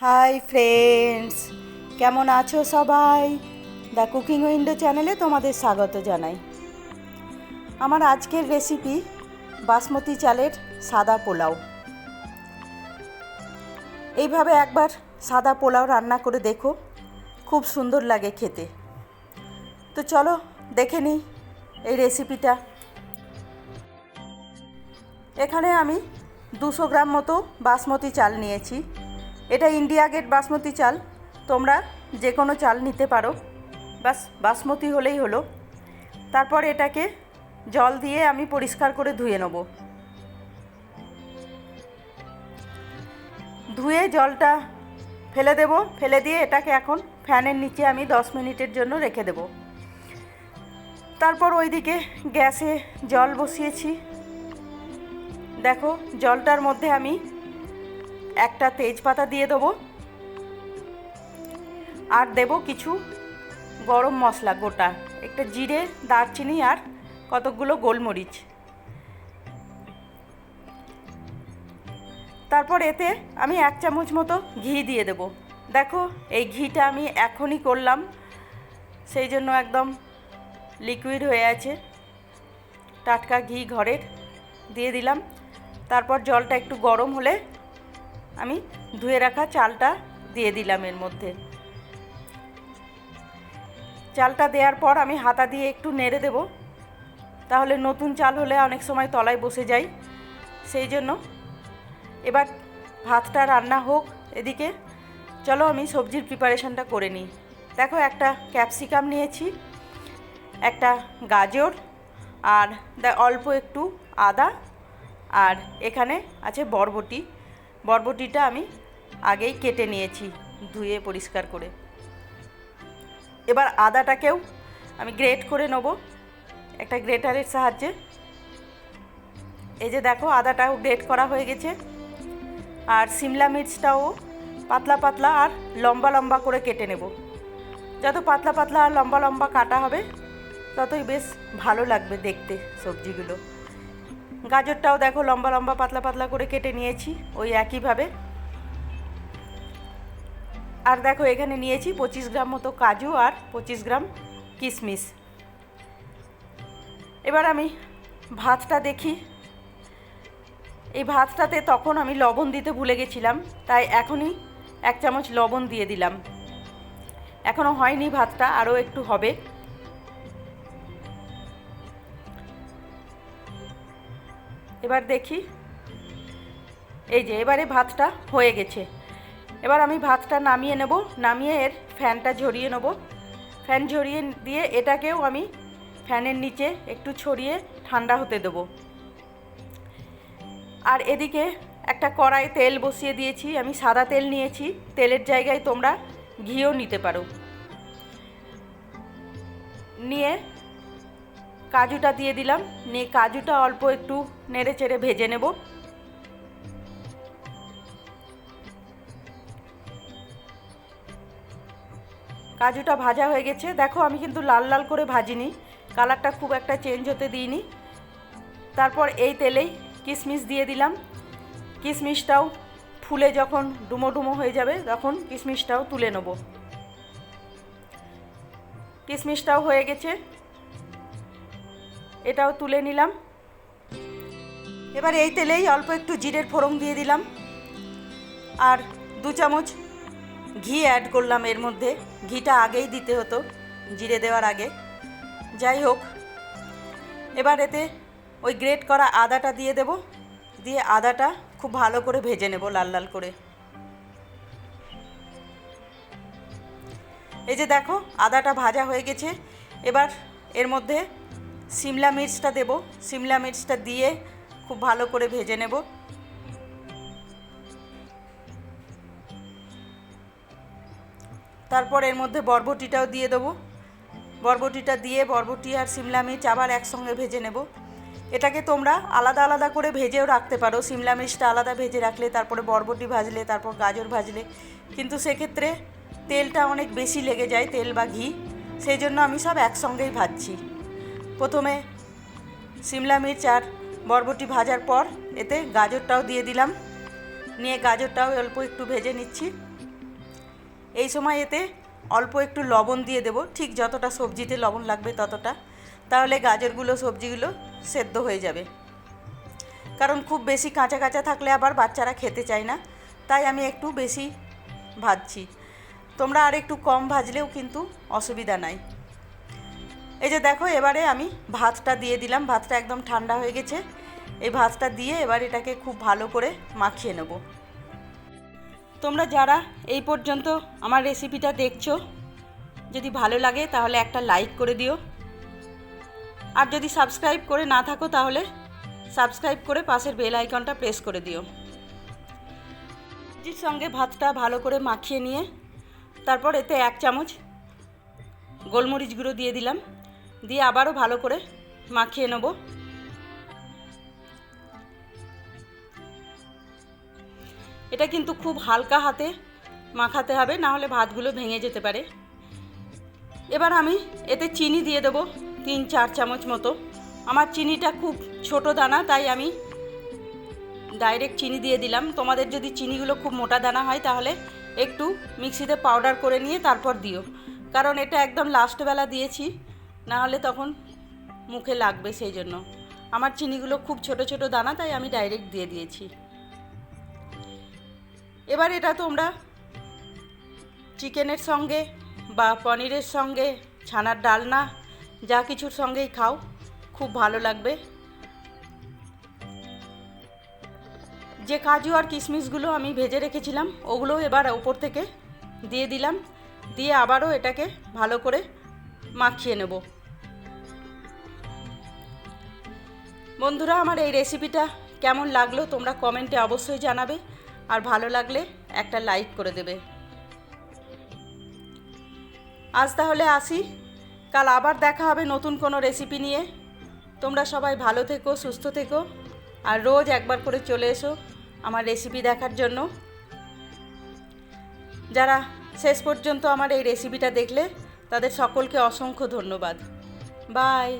Hi friends কেমন আছো সবাই? দ্য কুকিং উইন্ডো চ্যানেলে তোমাদের স্বাগত জানাই। আমার আজকের রেসিপি বাসমতি চালের সাদা পোলাও। এইভাবে একবার সাদা পোলাও রান্না করে দেখো, খুব সুন্দর লাগে খেতে। তো চলো, দেখে নিই এই রেসিপিটা এখানে আমি দুশো গ্রাম মতো বাসমতি চাল নিয়েছি। এটা ইন্ডিয়া গেট বাসমতি চাল। তোমরা যে কোনো চাল নিতে পারো। বাস বাসমতি হলেই হলো। তারপর এটাকে জল দিয়ে আমি পরিষ্কার করে ধুয়ে নেব। ধুয়ে জলটা ফেলে দেব। ফেলে দিয়ে এটাকে এখন ফ্যানের নিচে আমি দশ মিনিটের জন্য রেখে দেব। তারপর ওইদিকে গ্যাসে জল বসিয়েছি। দেখো, জলটার মধ্যে আমি একটা তেজপাতা দিয়ে দেবো। আর দেব কিছু গরম মশলা, গোটা। একটা জিরে, দারচিনি আর কতকগুলো গোলমরিচ। তারপর এতে আমি এক চামচ মতো ঘি দিয়ে দেব। দেখো, এই ঘিটা আমি এখনই করলাম। সেই জন্য একদম লিকুইড হয়ে আছে। টাটকা ঘি ঘরের, দিয়ে দিলাম। তারপর জলটা একটু গরম হলে আমি ধুয়ে রাখা চালটা দিয়ে দিলাম এর মধ্যে। চালটা দেওয়ার পর আমি হাতা দিয়ে একটু নেড়ে দেব। তাহলে নতুন চাল হলে অনেক সময় তলায় বসে যাই। সেই জন্য এবার ভাতটা রান্না হোক এদিকে। চলো আমি সবজির প্রিপারেশনটা করে নিই। দেখো একটা ক্যাপসিকাম নিয়েছি, একটা গাজর, আর অল্প একটু আদা, আর এখানে আছে বরবটি। বরবটিটা আমি আগেই কেটে নিয়েছি ধুয়ে পরিষ্কার করে। এবার আদাটাকেও আমি গ্রেট করে নেব একটা গ্রেটারের সাহায্যে। এই যে দেখো, আদাটাও গ্রেট করা হয়ে গেছে। আর সিমলা মির্চটাও পাতলা পাতলা আর লম্বা লম্বা করে কেটে নেব। যত পাতলা পাতলা আর লম্বা লম্বা কাটা হবে, ততই বেশ ভালো লাগবে দেখতে সবজিগুলো। গাজরটাও দেখো লম্বা লম্বা পাতলা পাতলা করে কেটে নিয়েছি, ওই একইভাবে। আর দেখো এখানে নিয়েছি পঁচিশ গ্রাম মতো কাজু আর পঁচিশ গ্রাম কিশমিশ। এবার আমি ভাতটা দেখি। এই ভাতটাতে তখন আমি লবণ দিতে ভুলে গেছিলাম, তাই এখনই এক চামচ লবণ দিয়ে দিলাম। এখনও হয়নি ভাতটা, আরও একটু হবে। এবার দেখি। এই যে, এবারে ভাতটা হয়ে গেছে। এবার আমি ভাতটা নামিয়ে নেব, নামিয়ে এর ফ্যানটা ঝরিয়ে নেব। ফ্যান ঝরিয়ে দিয়ে এটাকেও আমি ফ্যানের নিচে একটু ছড়িয়ে ঠান্ডা হতে দেবো। আর এদিকে একটা কড়াই তেল বসিয়ে দিয়েছি, আমি সাদা তেল নিয়েছি। তেলের জায়গায় তোমরা ঘিও নিতে পারো। নিয়ে কাজুটা দিয়ে দিলাম। নিয়ে কাজুটা অল্প একটু নেড়ে চেড়ে ভেজে নেব। কাজুটা ভাজা হয়ে গেছে। দেখো, আমি কিন্তু লাল লাল করে ভাজিনি। কালারটা খুব একটা চেঞ্জ হতে দিইনি। তারপর এই তেলেই কিশমিশ দিয়ে দিলাম। কিশমিশটাও ফুলে যখন ডুমো ডুমো হয়ে যাবে, তখন কিশমিশটাও তুলে নেব। কিশমিশটাও হয়ে গেছে। এটাও তুলে নিলাম। এবার এই তেলেই অল্প একটু জিরের ফোড়ন দিয়ে দিলাম। আর দু চামচ ঘি অ্যাড করলাম এর মধ্যে। ঘিটা আগেই দিতে হতো, জিরে দেওয়ার আগে। যাই হোক, এবার এতে ওই গ্রেট করা আদাটা দিয়ে দেব। দিয়ে আদাটা খুব ভালো করে ভেজে নেব লাল লাল করে। এই যে দেখো, আদাটা ভাজা হয়ে গেছে। এবার এর মধ্যে সিমলা মির্চটা দেব। সিমলা মির্চটা দিয়ে খুব ভালো করে ভেজে নেব। তারপর এর মধ্যে বরবটিটাও দিয়ে দেবো। বরবটিটা দিয়ে বরবটি আর সিমলা মির্চ আবার একসঙ্গে ভেজে নেব। এটাকে তোমরা আলাদা আলাদা করে ভেজেও রাখতে পারো। সিমলা মির্চটা আলাদা ভেজে রাখলে, তারপরে বরবটি ভাজলে, তারপর গাজর ভাজলে। কিন্তু সেক্ষেত্রে তেলটা অনেক বেশি লেগে যায়, তেল বা ঘি। সেই জন্য আমি সব একসঙ্গেই ভাজছি। প্রথমে সিমলা মির্চ আর বরবটি ভাজার পর এতে গাজরটাও দিয়ে দিলাম। নিয়ে গাজরটাও অল্প একটু ভেজে নিচ্ছি। এই সময় এতে অল্প একটু লবণ দিয়ে দেবো। ঠিক যতটা সবজিতে লবণ লাগবে ততটা। তাহলে গাজরগুলো, সবজিগুলো সেদ্ধ হয়ে যাবে। কারণ খুব বেশি কাঁচা কাঁচা থাকলে আবার বাচ্চারা খেতে চায় না। তাই আমি একটু বেশি ভাজছি। তোমরা আর একটু কম ভাজলেও কিন্তু অসুবিধা নাই। এই যে দেখো, এবারে আমি ভাতটা দিয়ে দিলাম। ভাতটা একদম ঠান্ডা হয়ে গেছে। এই ভাতটা দিয়ে এবার এটাকে খুব ভালো করে মাখিয়ে নেব। তোমরা যারা এই পর্যন্ত আমার রেসিপিটা দেখছ, যদি ভালো লাগে তাহলে একটা লাইক করে দিও। আর যদি সাবস্ক্রাইব করে না থাকো তাহলে সাবস্ক্রাইব করে পাশের বেল আইকনটা প্রেস করে দিও। সবজির সঙ্গে ভাতটা ভালো করে মাখিয়ে নিয়ে, তারপর এতে এক চামচ গোলমরিচ গুঁড়ো দিয়ে দিলাম। দিয়ে আবারও ভালো করে মাখিয়ে নেব। এটা কিন্তু খুব হালকা হাতে মাখাতে হবে, না হলে ভাতগুলো ভেঙে যেতে পারে। এবার আমি এতে চিনি দিয়ে দেবো তিন, চার চামচ মতো। আমার চিনিটা খুব ছোট দানা, তাই আমি ডাইরেক্ট চিনি দিয়ে দিলাম। তোমাদের যদি চিনিগুলো খুব মোটা দানা হয়, তাহলে একটু মিক্সিতে পাউডার করে নিয়ে তারপর দিও। কারণ এটা একদম লাস্টবেলা দিয়েছি না হলে তখন মুখে লাগবে সেই জন্য। আমার চিনিগুলো খুব ছোট ছোট দানা, তাই আমি ডাইরেক্ট দিয়ে দিয়েছি। এবার এটা তোমরা চিকেনের সঙ্গে বা পনিরের সঙ্গে, ছানার ডালনা, যা কিছুর সঙ্গেই খাও, খুব ভালো লাগবে। যে কাজু আর কিশমিশগুলো আমি ভেজে রেখেছিলাম, ওগুলো এবার ওপর থেকে দিয়ে দিলাম। দিয়ে আবারও এটাকে ভালো করে মাখিয়ে নেব। বন্ধুরা, আমার এই রেসিপিটা কেমন লাগল তোমরা কমেন্টে অবশ্যই জানাবে। আর ভালো লাগলে একটা লাইক করে দেবে। আজ তাহলে আসি। কাল আবার দেখা হবে নতুন কোনো রেসিপি নিয়ে। তোমরা সবাই ভালো থেকো, সুস্থ থেকো। আর রোজ একবার করে চলে এসো আমার রেসিপি দেখার জন্য। যারা শেষ পর্যন্ত আমার এই রেসিপিটা দেখলে তাদের সকলকে অসংখ্য ধন্যবাদ। বাই